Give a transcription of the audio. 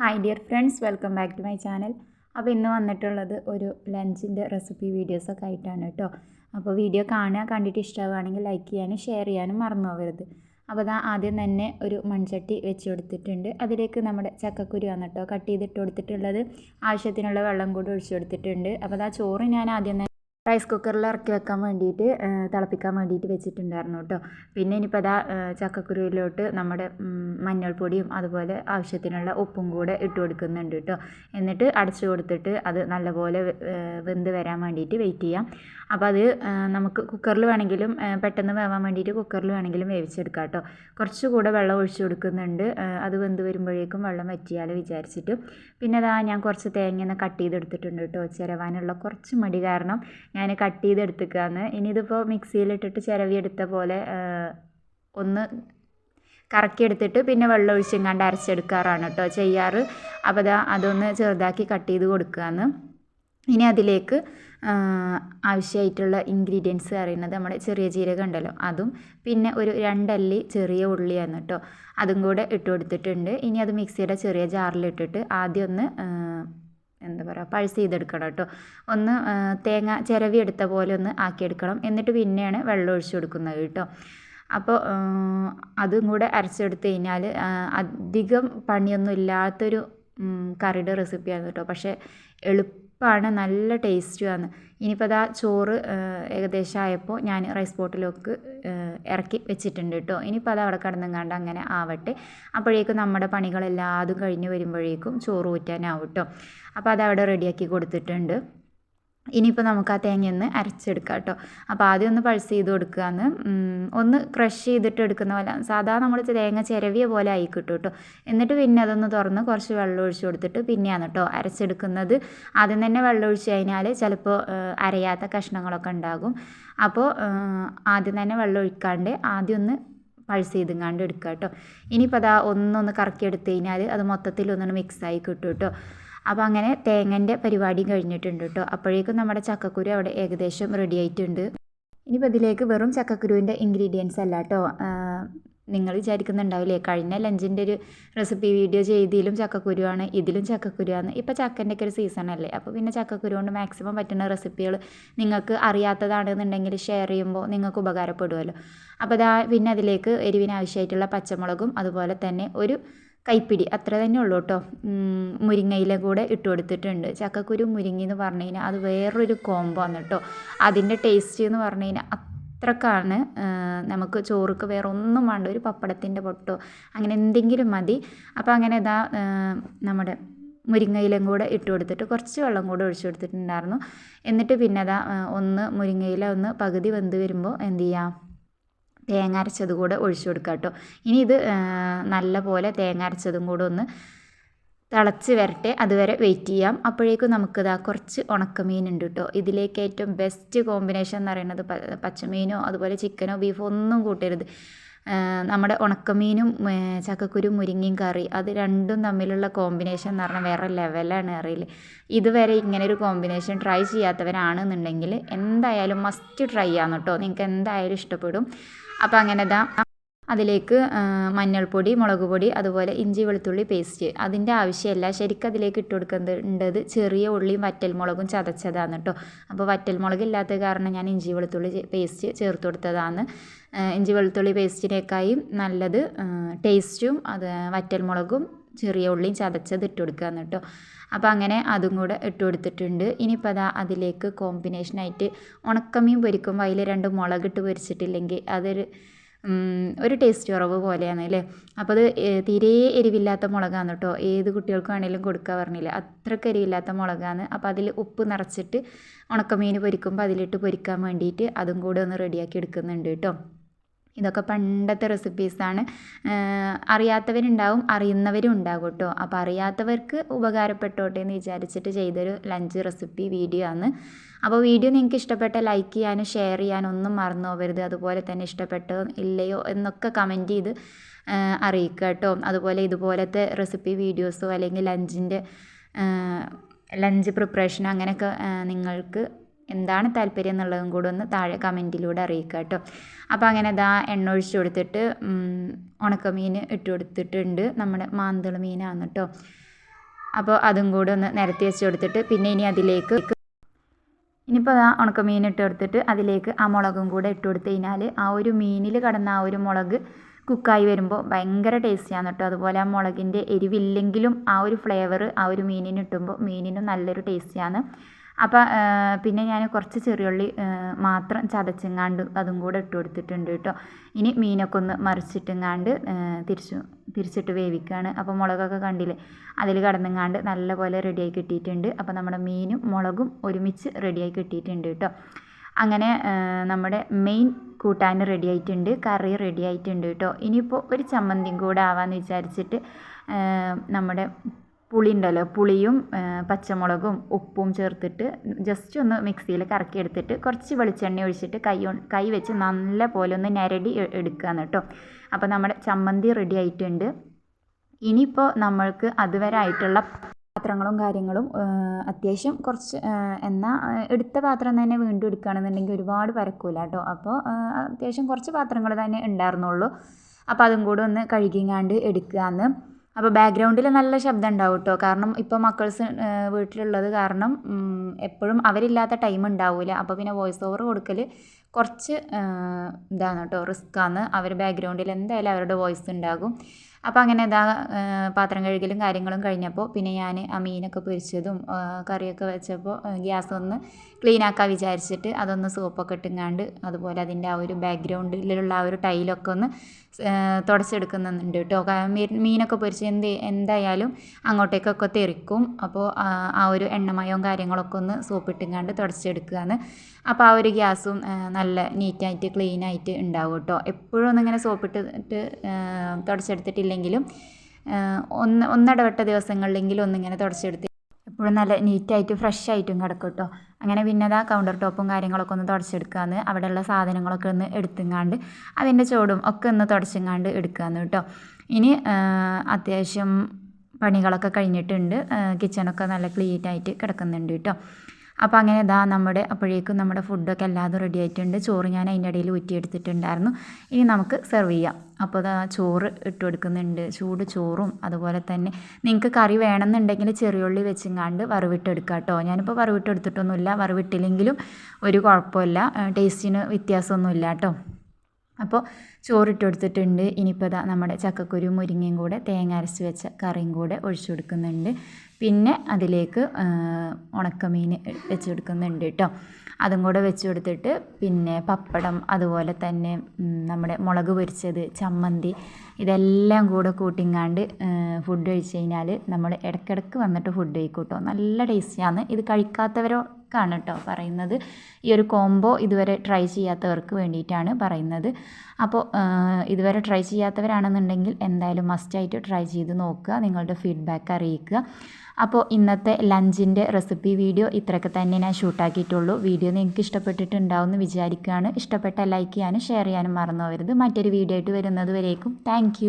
Hi dear friends welcome back to my channel അപ്പോൾ ഇന്ന് വന്നിട്ടുള്ളത് ഒരു ലഞ്ചിന്റെ റെസിപ്പി വീഡിയോസൊക്കെ ആയിട്ടാണ് കേട്ടോ. അപ്പോൾ വീഡിയോ കാണുക കണ്ടിട്ട് ഇഷ്ടമാവുകയാണെങ്കിൽ ലൈക്ക് ചെയ്യാനും ഷെയർ ചെയ്യാനും മറന്നു പോകരുത്. അപ്പോൾ അതാ ആദ്യം തന്നെ ഒരു മൺചട്ടി വെച്ച് കൊടുത്തിട്ടുണ്ട്. അതിലേക്ക് നമ്മുടെ ചക്കക്കുരു വന്നിട്ടോ കേട്ടോ ചെയ്തിട്ട് കൊടുത്തിട്ടുള്ളത്. ആവശ്യത്തിനുള്ള വെള്ളം കൂടി ഒഴിച്ചു കൊടുത്തിട്ടുണ്ട്. അപ്പോൾ അതാ ചോറ് ഞാൻ ആദ്യം റൈസ് കുക്കറിൽ ഇറക്കി വെക്കാൻ വേണ്ടിയിട്ട് തിളപ്പിക്കാൻ വേണ്ടിയിട്ട് വെച്ചിട്ടുണ്ടായിരുന്നു കേട്ടോ പിന്നെ ഇനിയിപ്പോൾ അതാ ചക്കക്കുരുവിലോട്ട് നമ്മുടെ മഞ്ഞൾപ്പൊടിയും അതുപോലെ ആവശ്യത്തിനുള്ള ഉപ്പും കൂടെ ഇട്ട് കൊടുക്കുന്നുണ്ട് കേട്ടോ എന്നിട്ട് അടച്ചു കൊടുത്തിട്ട് അത് നല്ലപോലെ വെന്ത് വരാൻ വേണ്ടിയിട്ട് വെയിറ്റ് ചെയ്യാം. അപ്പോൾ അത് നമുക്ക് കുക്കറിൽ വേണമെങ്കിലും പെട്ടെന്ന് വേവാൻ വേണ്ടിയിട്ട് കുക്കറിൽ വേണമെങ്കിലും വേവിച്ചെടുക്കാം കേട്ടോ കുറച്ചുകൂടെ വെള്ളം ഒഴിച്ചു കൊടുക്കുന്നുണ്ട്. അത് വെന്ത് വരുമ്പോഴേക്കും വെള്ളം വറ്റിയാൽ വിചാരിച്ചിട്ട്. പിന്നെ അതാ ഞാൻ കുറച്ച് തേങ്ങ ഒന്ന് കട്ട് ചെയ്തെടുത്തിട്ടുണ്ട് കേട്ടോ ചിരവാനുള്ള കുറച്ച് മടി കാരണം ഞാൻ കട്ട് ചെയ്ത് ചെയ്തെടുത്തേക്കാന്ന്. ഇനി ഇതിപ്പോൾ മിക്സിയിലിട്ടിട്ട് ചിരവിയെടുത്ത പോലെ ഒന്ന് കറക്കി എടുത്തിട്ട് പിന്നെ വെള്ളം ഒഴിച്ചെങ്ങാണ്ട് അരച്ചെടുക്കാറാണ് കേട്ടോ ചെയ്യാറ്. അപ്പോൾ അതാ അതൊന്ന് ചെറുതാക്കി കട്ട് ചെയ്ത് കൊടുക്കുകയെന്ന് ഇനി അതിലേക്ക് ആവശ്യമായിട്ടുള്ള ഇൻഗ്രീഡിയൻസ് അറിയുന്നത് നമ്മുടെ ചെറിയ ജീരകം ഉണ്ടല്ലോ അതും പിന്നെ ഒരു രണ്ടല്ലി ചെറിയ ഉള്ളിയാണ് കേട്ടോ അതും കൂടെ ഇട്ട് കൊടുത്തിട്ടുണ്ട്. ഇനി അത് മിക്സിയുടെ ചെറിയ ജാറിലിട്ടിട്ട് ആദ്യം ഒന്ന് എന്താ പറയുക പൾസ് ചെയ്തെടുക്കണം കേട്ടോ. ഒന്ന് തേങ്ങ ചിരവി എടുത്ത പോലെ ഒന്ന് ആക്കിയെടുക്കണം. എന്നിട്ട് പിന്നെയാണ് വെള്ളം ഒഴിച്ചു കൊടുക്കുന്നത് കേട്ടോ. അപ്പോൾ അതും കൂടെ അരച്ചെടുത്ത് കഴിഞ്ഞാൽ അധികം പണിയൊന്നും ഇല്ലാത്തൊരു കറിയുടെ റെസിപ്പിയാണ് കേട്ടോ. പക്ഷേ എളുപ്പമാണ് നല്ല ടേസ്റ്റുമാണ് ഇനിയിപ്പോൾ അതാ ചോറ് ഏകദേശം ആയപ്പോൾ ഞാൻ റൈസ് പോട്ടിലേക്ക് ഇറക്കി വെച്ചിട്ടുണ്ട് കേട്ടോ ഇനിയിപ്പോൾ അത് അവിടെ കിടന്നെങ്ങാണ്ട് അങ്ങനെ ആവട്ടെ. അപ്പോഴേക്കും നമ്മുടെ പണികളെല്ലാതും കഴിഞ്ഞ് വരുമ്പോഴേക്കും ചോറ് ഊറ്റാനാവും കേട്ടോ അപ്പോൾ അത് അവിടെ റെഡിയാക്കി കൊടുത്തിട്ടുണ്ട്. ഇനിയിപ്പോൾ നമുക്ക് ആ തേങ്ങയൊന്ന് അരച്ചെടുക്കാം കേട്ടോ. അപ്പോൾ ആദ്യം ഒന്ന് പൾസ് ചെയ്ത് കൊടുക്കുകയെന്ന് ഒന്ന് ക്രഷ് ചെയ്തിട്ട് എടുക്കുന്ന പോലെ സാധാരണ നമ്മൾ തേങ്ങ ചിരവിയ പോലെ ആയി കിട്ടും കേട്ടോ. എന്നിട്ട് പിന്നെ അതൊന്ന് തുറന്ന് കുറച്ച് വെള്ളം ഒഴിച്ച് കൊടുത്തിട്ട് പിന്നെയാണ് കേട്ടോ അരച്ചെടുക്കുന്നത്. ആദ്യം തന്നെ വെള്ളം ഒഴിച്ച് കഴിഞ്ഞാൽ ചിലപ്പോൾ അരയാത്ത കഷ്ണങ്ങളൊക്കെ ഉണ്ടാകും. അപ്പോൾ ആദ്യം തന്നെ വെള്ളം ഒഴിക്കാണ്ട് ആദ്യം ഒന്ന് പൾസ് ചെയ്തുങ്ങാണ്ട് എടുക്കുക കേട്ടോ. ഇനിയിപ്പോൾ അതാ ഒന്നൊന്ന് കറക്കി എടുത്തു കഴിഞ്ഞാൽ അത് മൊത്തത്തിൽ ഒന്നൊന്ന് മിക്സായി കിട്ടും കേട്ടോ. അപ്പോൾ അങ്ങനെ തേങ്ങന്റെ പരിപാടി കഴിഞ്ഞിട്ടുണ്ട് കേട്ടോ അപ്പോഴേക്കും നമ്മുടെ ചക്കക്കുരു അവിടെ ഏകദേശം റെഡി ആയിട്ടുണ്ട്. ഇനിയിപ്പോൾ ഇതിലേക്ക് വെറും ചക്കക്കുരുവിന്റെ ഇൻഗ്രീഡിയൻസ് അല്ല കേട്ടോ നിങ്ങൾ വിചാരിക്കുന്നുണ്ടാവില്ലേ കഴിഞ്ഞ ലഞ്ചിന്റെ ഒരു റെസിപ്പി വീഡിയോ ചെയ്തതിലും ചക്കക്കുരുവാണ് ഇതിലും ചക്കക്കുരുവാണ്. ഇപ്പോൾ ചക്കന്റെ ഒക്കെ ഒരു സീസൺ അല്ലേ? അപ്പോൾ പിന്നെ ചക്കക്കുരു കൊണ്ട് മാക്സിമം പറ്റുന്ന റെസിപ്പികൾ നിങ്ങൾക്ക് അറിയാത്തതാണെന്നുണ്ടെങ്കിൽ ഷെയർ ചെയ്യുമ്പോൾ നിങ്ങൾക്ക് ഉപകാരപ്പെടുമല്ലോ അപ്പോൾ അതാ പിന്നെ അതിലേക്ക് എരിവിന് ആവശ്യമായിട്ടുള്ള പച്ചമുളകും അതുപോലെ തന്നെ ഒരു കൈപ്പിടി അത്ര തന്നെ ഉള്ളൂ കേട്ടോ മുരിങ്ങയില കൂടെ ഇട്ട് കൊടുത്തിട്ടുണ്ട്. ചക്കക്കുരു മുരിങ്ങ എന്ന് പറഞ്ഞു കഴിഞ്ഞാൽ അത് വേറൊരു കോംബോ ആണ് കേട്ടോ അതിന്റെ ടേസ്റ്റ് എന്ന് പറഞ്ഞു കഴിഞ്ഞാൽ അത്രക്കാണ് നമുക്ക് ചോറുക്ക് വേറെ ഒന്നും വേണ്ട ഒരു പപ്പടത്തിന്റെ പൊട്ടോ അങ്ങനെ എന്തെങ്കിലും മതി. അപ്പോൾ അങ്ങനെ ഇതാ നമ്മുടെ മുരിങ്ങയിലും കൂടെ ഇട്ട് കൊടുത്തിട്ട് കുറച്ച് വെള്ളം കൂടെ ഒഴിച്ചു കൊടുത്തിട്ടുണ്ടായിരുന്നു. എന്നിട്ട് പിന്നെ അതാ ഒന്ന് മുരിങ്ങയില ഒന്ന് പകുതി വെന്ത് വരുമ്പോൾ എന്ത് ചെയ്യാം? തേങ്ങ അരച്ചത് കൂടെ ഒഴിച്ചു കൊടുക്കുക കേട്ടോ. ഇനി ഇത് നല്ല പോലെ തേങ്ങ അരച്ചതും കൂടെ ഒന്ന് തിളച്ച് വരട്ടെ. അതുവരെ വെയിറ്റ് ചെയ്യാം. അപ്പോഴേക്കും നമുക്കിതാ കുറച്ച് ഉണക്കമീൻ ഉണ്ട് കേട്ടോ. ഇതിലേക്ക് ഏറ്റവും ബെസ്റ്റ് കോമ്പിനേഷൻ എന്ന് പറയുന്നത് പച്ചമീനോ അതുപോലെ ചിക്കനോ ബീഫോ ഒന്നും കൂട്ടരുത്. നമ്മുടെ ഉണക്കമീനും ചക്കക്കുരു മുരിങ്ങയും കറി അത് രണ്ടും തമ്മിലുള്ള കോമ്പിനേഷൻ എന്ന് പറഞ്ഞാൽ വേറെ ലെവലാണ് അറിയില്ല. ഇതുവരെ ഇങ്ങനെ ഒരു കോമ്പിനേഷൻ ട്രൈ ചെയ്യാത്തവരാണെന്നുണ്ടെങ്കിൽ എന്തായാലും മസ്റ്റ് ട്രൈ ചെയ്യാം കേട്ടോ. നിങ്ങൾക്ക് എന്തായാലും ഇഷ്ടപ്പെടും. അപ്പോൾ അങ്ങനെ ഇതാ അതിലേക്ക് മഞ്ഞൾപ്പൊടി മുളക് പൊടി അതുപോലെ ഇഞ്ചി വെളുത്തുള്ളി പേസ്റ്റ് അതിന്റെ ആവശ്യമില്ല ശരിക്കും അതിലേക്ക് ഇട്ട് കൊടുക്കേണ്ടത് ചെറിയ ഉള്ളിയും വറ്റൽമുളകും ചതച്ചതാണ് കേട്ടോ അപ്പോൾ വറ്റൽമുളക് ഇല്ലാത്ത കാരണം ഞാൻ ഇഞ്ചി വെളുത്തുള്ളി പേസ്റ്റ് ചേർത്ത് കൊടുത്തതാണ്. ഇഞ്ചി വെളുത്തുള്ളി പേസ്റ്റിനേക്കായും നല്ലത് ടേസ്റ്റും അത് വറ്റൽമുളകും ചെറിയ ഉള്ളിയും ചതച്ചത് ഇട്ട് കൊടുക്കുക കേട്ടോ. അപ്പോൾ അങ്ങനെ അതും കൂടെ ഇട്ട് കൊടുത്തിട്ടുണ്ട്. ഇനിയിപ്പോൾ അതാ അതിലേക്ക് കോമ്പിനേഷനായിട്ട് ഉണക്കമീൻ പൊരിക്കുമ്പോൾ അതിൽ രണ്ട് മുളകിട്ട് പൊരിച്ചിട്ടില്ലെങ്കിൽ അതൊരു ഒരു ടേസ്റ്റ് കുറവ് പോലെയാണ് അല്ലേ? അപ്പോൾ അത് തീരെ എരിവില്ലാത്ത മുളകാണ് കേട്ടോ. ഏത് കുട്ടികൾക്ക് വേണേലും കൊടുക്കുക പറഞ്ഞില്ല? അത്രയ്ക്ക് എരിവില്ലാത്ത മുളകാണ് അപ്പോൾ അതിൽ ഉപ്പ് നിറച്ചിട്ട് ഉണക്കമീൻ പൊരിക്കുമ്പോൾ അതിലിട്ട് പൊരിക്കാൻ വേണ്ടിയിട്ട് അതും കൂടെ ഒന്ന് റെഡിയാക്കി എടുക്കുന്നുണ്ട് കേട്ടോ. ഇതൊക്കെ പണ്ടത്തെ റെസിപ്പീസാണ് അറിയാത്തവരുണ്ടാവും അറിയുന്നവരും ഉണ്ടാകും കേട്ടോ അപ്പോൾ അറിയാത്തവർക്ക് ഉപകാരപ്പെട്ടോട്ടെ എന്ന് വിചാരിച്ചിട്ട് ചെയ്തൊരു ലഞ്ച് റെസിപ്പി വീഡിയോ ആണ്. അപ്പോൾ വീഡിയോ നിങ്ങൾക്ക് ഇഷ്ടപ്പെട്ട ലൈക്ക് ചെയ്യാനും ഷെയർ ചെയ്യാനും ഒന്നും മറന്നു അതുപോലെ തന്നെ ഇഷ്ടപ്പെട്ടോ ഇല്ലയോ എന്നൊക്കെ കമന്റ് ചെയ്ത് അറിയിക്കുക കേട്ടോ അതുപോലെ ഇതുപോലത്തെ റെസിപ്പി വീഡിയോസോ അല്ലെങ്കിൽ ലഞ്ചിന്റെ ലഞ്ച് പ്രിപ്പറേഷൻ അങ്ങനെയൊക്കെ നിങ്ങൾക്ക് എന്താണ് താല്പര്യം എന്നുള്ളതും കൂടെ ഒന്ന് താഴെ കമന്റിലൂടെ അറിയിക്കുക കേട്ടോ. അപ്പോൾ അങ്ങനെ ഇതാ എണ്ണ ഒഴിച്ച് കൊടുത്തിട്ട് ഉണക്കമീൻ ഇട്ട് കൊടുത്തിട്ടുണ്ട്. നമ്മുടെ മാന്തൾ മീനാണ് കേട്ടോ. അപ്പോൾ അതും കൂടെ ഒന്ന് നിരത്തി വെച്ച് കൊടുത്തിട്ട് പിന്നെ ഇനി അതിലേക്ക് ഇനിയിപ്പോൾ ആ ഉണക്കമീൻ ഇട്ട് കൊടുത്തിട്ട് അതിലേക്ക് ആ മുളകും കൂടെ ഇട്ട് കൊടുത്തു കഴിഞ്ഞാൽ ആ ഒരു മീനിൽ കടന്ന ആ ഒരു മുളക് കുക്കായി വരുമ്പോൾ ഭയങ്കര ടേസ്റ്റിയാണ് കേട്ടോ. അതുപോലെ ആ മുളകിന്റെ എരിവില്ലെങ്കിലും ആ ഒരു ഫ്ലേവർ ആ ഒരു മീനിന് ഇട്ടുമ്പോൾ മീനിനും നല്ലൊരു ടേസ്റ്റിയാണ്. അപ്പോൾ പിന്നെ ഞാൻ കുറച്ച് ചെറിയുള്ളി മാത്രം ചതച്ചെങ്ങാണ്ട് അതും കൂടെ ഇട്ട് കൊടുത്തിട്ടുണ്ട് കേട്ടോ ഇനി മീനൊക്കെ ഒന്ന് മറിച്ചിട്ടെങ്ങാണ്ട് തിരിച്ചു തിരിച്ചിട്ട് വേവിക്കുകയാണ് അപ്പോൾ മുളകൊക്കെ കണ്ടില്ലേ? അതിൽ കടന്നെങ്ങാണ്ട് നല്ലപോലെ റെഡിയായി കിട്ടിയിട്ടുണ്ട്. അപ്പോൾ നമ്മുടെ മീനും മുളകും ഒരുമിച്ച് റെഡിയായി കിട്ടിയിട്ടുണ്ട് കേട്ടോ അങ്ങനെ നമ്മുടെ മെയിൻ കൂട്ടാൻ റെഡി ആയിട്ടുണ്ട് കറി റെഡി ആയിട്ടുണ്ട് കേട്ടോ ഇനിയിപ്പോൾ ഒരു ചമ്മന്തിയും കൂടെ ആവാമെന്ന് വിചാരിച്ചിട്ട് നമ്മുടെ പുളി ഉണ്ടല്ലോ പുളിയും പച്ചമുളകും ഉപ്പും ചേർത്തിട്ട് ജസ്റ്റ് ഒന്ന് മിക്സിയിൽ കറക്കി എടുത്തിട്ട് കുറച്ച് വെളിച്ചെണ്ണ ഒഴിച്ചിട്ട് കൈ കൈ വെച്ച് നല്ല പോലെ ഒന്ന് ഞരടി എടുക്കുകയാണ് കേട്ടോ. അപ്പോൾ നമ്മുടെ ചമ്മന്തി റെഡി ആയിട്ടുണ്ട്. ഇനിയിപ്പോൾ നമ്മൾക്ക് അതുവരെ ആയിട്ടുള്ള പാത്രങ്ങളും കാര്യങ്ങളും അത്യാവശ്യം കുറച്ച് എന്നാൽ എടുത്ത പാത്രം തന്നെ വീണ്ടും എടുക്കുകയാണെന്നുണ്ടെങ്കിൽ ഒരുപാട് പരക്കൂല കേട്ടോ. അപ്പോൾ അത്യാവശ്യം കുറച്ച് പാത്രങ്ങൾ തന്നെ ഉണ്ടായിരുന്നുള്ളൂ. അപ്പോൾ അതും കൂടെ ഒന്ന് കഴുകിങ്ങാണ്ട് എടുക്കുകയെന്ന് അപ്പോൾ ബാക്ക്ഗ്രൗണ്ടിൽ നല്ല ശബ്ദം ഉണ്ടാവും കേട്ടോ കാരണം ഇപ്പോൾ മക്കൾസ് വീട്ടിലുള്ളത് കാരണം എപ്പോഴും അവരില്ലാത്ത ടൈം ഉണ്ടാവില്ല അപ്പോൾ പിന്നെ വോയിസ് ഓവർ കൊടുക്കൽ കുറച്ച് ഇതാണ് കേട്ടോ റിസ്ക്കാണ് അവർ ബാക്ക്ഗ്രൗണ്ടിൽ എന്തായാലും അവരുടെ വോയിസ് ഉണ്ടാകും. അപ്പോൾ അങ്ങനെ ഇതാ പാത്രം കഴുകലും കാര്യങ്ങളും കഴിഞ്ഞപ്പോൾ പിന്നെ ഞാൻ ആ മീനൊക്കെ പൊരിച്ചതും കറിയൊക്കെ വെച്ചപ്പോൾ ഗ്യാസ് ഒന്ന് ക്ലീൻ ആക്കാൻ വിചാരിച്ചിട്ട് അതൊന്ന് സോപ്പൊക്കെ ഇട്ടുങ്ങാണ്ട് അതുപോലെ അതിന്റെ ആ ഒരു ബാക്ക്ഗ്രൗണ്ടിലുള്ള ആ ഒരു ടൈലൊക്കെ ഒന്ന് തുടച്ചെടുക്കുന്നുണ്ട് കേട്ടോ. മീനൊക്കെ പൊരിച്ച് എന്ത് എന്തായാലും അങ്ങോട്ടേക്കൊക്കെ തെറിക്കും. അപ്പോൾ ആ ഒരു എണ്ണമയവും കാര്യങ്ങളൊക്കെ ഒന്ന് സോപ്പിട്ടുങ്ങാണ്ട് തുടച്ചെടുക്കുകയാണ് അപ്പോൾ ആ ഒരു ഗ്യാസും നല്ല നീറ്റായിട്ട് ക്ലീനായിട്ട് ഉണ്ടാവും കേട്ടോ. എപ്പോഴും ഒന്നിങ്ങനെ സോപ്പിട്ടിട്ട് തുടച്ചെടുത്തിട്ടില്ലെങ്കിലും ഒന്ന് ഒന്നിടവിട്ട ദിവസങ്ങളിലെങ്കിലും ഒന്നിങ്ങനെ തുടച്ചെടുത്ത് എപ്പോഴും നല്ല നീറ്റായിട്ട് ഫ്രഷ് ആയിട്ടും കിടക്കും കേട്ടോ അങ്ങനെ പിന്നെ അതാ കൗണ്ടർ ടോപ്പും കാര്യങ്ങളൊക്കെ ഒന്ന് തുടച്ചെടുക്കാന്ന് അവിടെയുള്ള സാധനങ്ങളൊക്കെ ഒന്ന് എടുത്തുങ്ങാണ്ട് അതിന്റെ ചോടും ഒക്കെ ഒന്ന് തുടച്ചെങ്ങാണ്ട് എടുക്കാന്ന് കേട്ടോ ഇനി അത്യാവശ്യം പണികളൊക്കെ കഴിഞ്ഞിട്ടുണ്ട്. കിച്ചണൊക്കെ നല്ല ക്ലീൻ ആയിട്ട് കിടക്കുന്നുണ്ട് കേട്ടോ അപ്പോൾ അങ്ങനെ ഇതാ നമ്മുടെ അപ്പോഴേക്കും നമ്മുടെ ഫുഡൊക്കെ എല്ലാതും റെഡി ആയിട്ടുണ്ട്. ചോറ് ഞാൻ അതിന്റെ ഇടയിൽ ഊറ്റിയെടുത്തിട്ടുണ്ടായിരുന്നു. ഇനി നമുക്ക് സെർവ് ചെയ്യാം. അപ്പോൾ അതാ ചോറ് ഇട്ട് കൊടുക്കുന്നുണ്ട്. ചൂട് ചോറും അതുപോലെ തന്നെ നിങ്ങൾക്ക് കറി വേണമെന്നുണ്ടെങ്കിൽ ചെറിയുള്ളി വെച്ചിങ്ങാണ്ട് വറവിട്ടെടുക്കുക കേട്ടോ ഞാനിപ്പോൾ വറവിട്ടെടുത്തിട്ടൊന്നുമില്ല. വറവിട്ടില്ലെങ്കിലും ഒരു കുഴപ്പമില്ല. ടേസ്റ്റിന് വ്യത്യാസമൊന്നുമില്ല കേട്ടോ അപ്പോൾ ചോറിട്ട് കൊടുത്തിട്ടുണ്ട് ഇനിയിപ്പോൾ ഇതാ നമ്മുടെ ചക്കക്കുരു മുരിങ്ങയും കൂടെ തേങ്ങ അരച്ച് വെച്ച കറിയും കൂടെ ഒഴിച്ചു കൊടുക്കുന്നുണ്ട്. പിന്നെ അതിലേക്ക് ഉണക്കമീൻ വെച്ച് കൊടുക്കുന്നുണ്ട് കേട്ടോ. അതും കൂടെ വെച്ച് കൊടുത്തിട്ട് പിന്നെ പപ്പടം അതുപോലെ തന്നെ നമ്മുടെ മുളക് പൊരിച്ചത് ചമ്മന്തി ഇതെല്ലാം കൂടെ കൂട്ടിങ്ങാണ്ട് ഫുഡ് കഴിച്ച് കഴിഞ്ഞാൽ നമ്മൾ ഇടയ്ക്കിടയ്ക്ക് വന്നിട്ട് ഫുഡ് കഴിക്കൂട്ടോ. നല്ല ടേസ്റ്റിയാണ് ഇത് കഴിക്കാത്തവരൊക്കെയാണ് കേട്ടോ പറയുന്നത്. ഈ ഒരു കോംബോ ഇതുവരെ ട്രൈ ചെയ്യാത്തവർക്ക് വേണ്ടിയിട്ടാണ് പറയുന്നത്. അപ്പോൾ ഇതുവരെ ട്രൈ ചെയ്യാത്തവരാണെന്നുണ്ടെങ്കിൽ എന്തായാലും മസ്റ്റായിട്ട് ട്രൈ ചെയ്ത് നോക്കുക. നിങ്ങളുടെ ഫീഡ്ബാക്ക് അറിയിക്കുക. അപ്പോൾ ഇന്നത്തെ ലഞ്ചിന്റെ റെസിപ്പി വീഡിയോ ഇത്രയൊക്കെ തന്നെ ഞാൻ ഷൂട്ടാക്കിയിട്ടുള്ളൂ വീഡിയോ നിങ്ങൾക്ക് ഇഷ്ടപ്പെട്ടിട്ടുണ്ടാവും എന്ന് വിചാരിക്കുകയാണ്. ഇഷ്ടപ്പെട്ട ലൈക്ക് ചെയ്യാനും ഷെയർ ചെയ്യാനും മറന്നു പോകരുത്. മറ്റൊരു വീഡിയോ ആയിട്ട് വരുന്നത് വരേക്കും. താങ്ക്